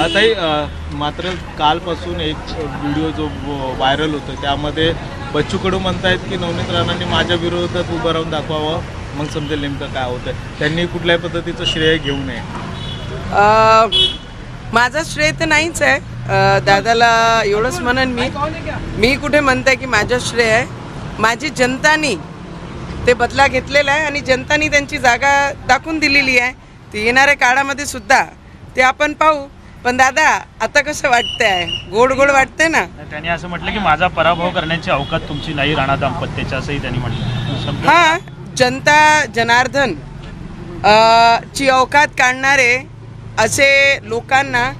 आताही मात्र कालपासून एक व्हिडिओ जो व्हायरल होतो त्यामध्ये बच्चू कडू म्हणतायत की नवनीत राणांनी माझ्या विरोधात उभं राहून दाखवावं. मग समजेल नेमकं काय होतं त्यांनी कुठल्याही पद्धतीचं श्रेय घेऊ नये. माझा श्रेय तर नाहीच आहे. दादाला एवढंच म्हणन मी. मी कुठे म्हणते की माझं श्रेय आहे. माझी जनतानी ते बदला घेतलेला आहे आणि जनतानी त्यांची जागा दाखवून दिलेली आहे. ती येणाऱ्या काळामध्ये सुद्धा ते आपण पाहू. पण दादा आता कसं वाटतंय? गोड गोड वाटतंय ना? त्यांनी असं म्हटलं की माझा पराभव करण्याची अवकात तुमची नाही राणा दाम्पत्याची असंही त्यांनी म्हटलं. हा जनता जनार्दन ची अवकात काढणारे असे लोकांना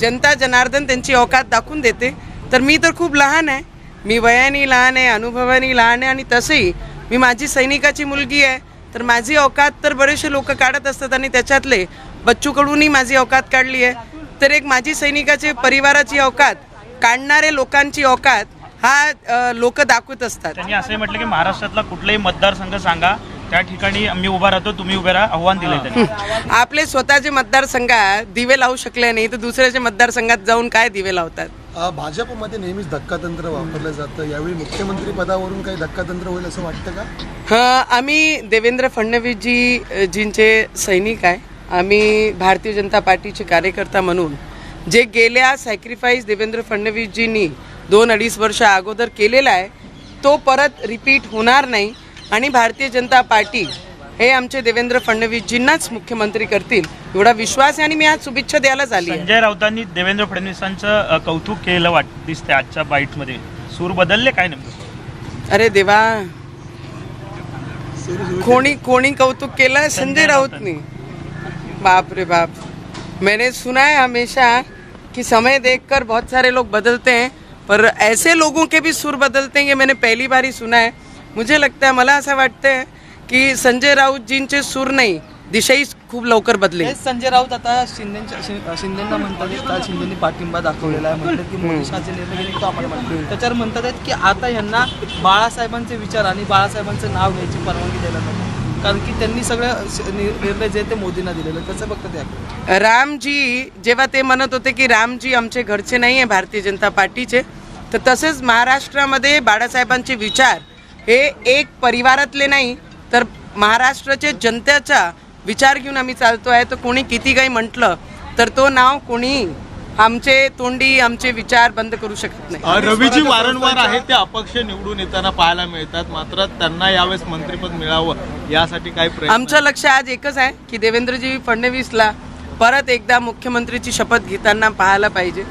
जनता जनार्दन त्यांची अवकात दाखवून देते. तर मी तर खूप लहान आहे. मी वयाने लहान आहे अनुभवाने लहान आहे आणि तसंही. मी माझी सैनिकाची मुलगी आहे. तर माझी अवकात तर बरेचसे लोक काढत असतात आणि त्याच्यातले बच्चू कडूनही माझी अवकात काढली आहे. तर एक माझी सैनिकाचे परिवाराची अवकात काढणारे लोकांची अवकात हा लोक दाखवत असतात. त्यांनी असंही म्हटलं की महाराष्ट्रातला कुठलाही मतदारसंघ सांगा त्या ठिकाणी मी उभा राहतो तुम्ही उभे राहा आव्हान दिले त्यांनी. आपले स्वतःचे मतदारसंघात दिवे लावू शकले नाही तर दुसऱ्याच्या मतदारसंघात जाऊन काय दिवे लावतात? भाजपमध्ये नेहमीच धक्कातंत्र वापरलं जातं यावेळी मुख्यमंत्री पदावरून काही धक्कातंत्र होईल असं वाटतं का? हा आम्ही देवेंद्र फडणवीसजी जींचे सैनिक आहे. आम्ही भारतीय जनता पार्टीचे कार्यकर्ता म्हणून जे गेल्या सॅक्रिफाईस देवेंद्र फडणवीसजींनी दोन अडीच वर्ष अगोदर केलेला आहे तो परत रिपीट होणार नाही आणि भारतीय जनता पार्टी हे आमचे देवेंद्र फडणवीसजींनाच मुख्यमंत्री करतील एवढा विश्वास आहे आणि मी आज शुभेच्छा द्यायलाच आली आहे. संजय राऊतांनी देवेंद्र फडणवीसांचं कौतुक केलं वाट दिसते आजच्या बाईटमध्ये. सूर बदलले काय नेमकं? अरे देवा. कोणी कोणी कौतुक केलं? संजय राउत ने बाप रे बाप। मैंने सुना है हमेशा कि समय देखकर बहुत सारे लोग बदलते हैं पर ऐसे लोगों के भी सुर बदलते हैं ये मैंने पहली बार ही सुना है। मुझे लगता है मला असं वाटतं की संजय राऊतजींचे सूर नाही दिशाही खूप लवकर बदले। हेच संजय राऊत आता शिंदेच्या शिं- शिंदेना म्हणतात आहेत, शिंदेनी पाठिंबा दाखवलेला आहे म्हणतात की मोदी शहाचे निर्णय घेणे तो आम्हाला मान्य. त्याच्यावर म्हणतात आहेत की आता यांना बाळासाहेबांचे विचार आणि बाळासाहेबांचं नाव घ्यायची परवानगी द्यायला नको. कारण की त्यांनी सगळं निर्णय जे ते मोदींना दिलेलं आहेत. त्याचं फक्त त्या रामजी जेव्हा ते म्हणत होते की रामजी आमचे घरचे नाही आहे भारतीय जनता पार्टीचे तर तसेच महाराष्ट्रामध्ये बाळासाहेबांचे विचार हे एक परिवारातले नाही तर महाराष्ट्राचे जनतेचा विचार घेऊन आम्ही चालतो आहे तर कोणी किती काही म्हटलं तर तो नाव कोणी आमचे तोंडी आमचे विचार बंद करू शकत नाही. रवीजी वारंवार आहे ते अपक्ष निवडून येताना पाहायला मिळतात. मात्र त्यांना यावेळेस मंत्रिपद मिळावं यासाठी काय प्रयत्न आमचं लक्ष आज एकच आहे की देवेंद्रजी फडणवीसला परत एकदा मुख्यमंत्रीची शपथ घेताना पाहायला पाहिजे.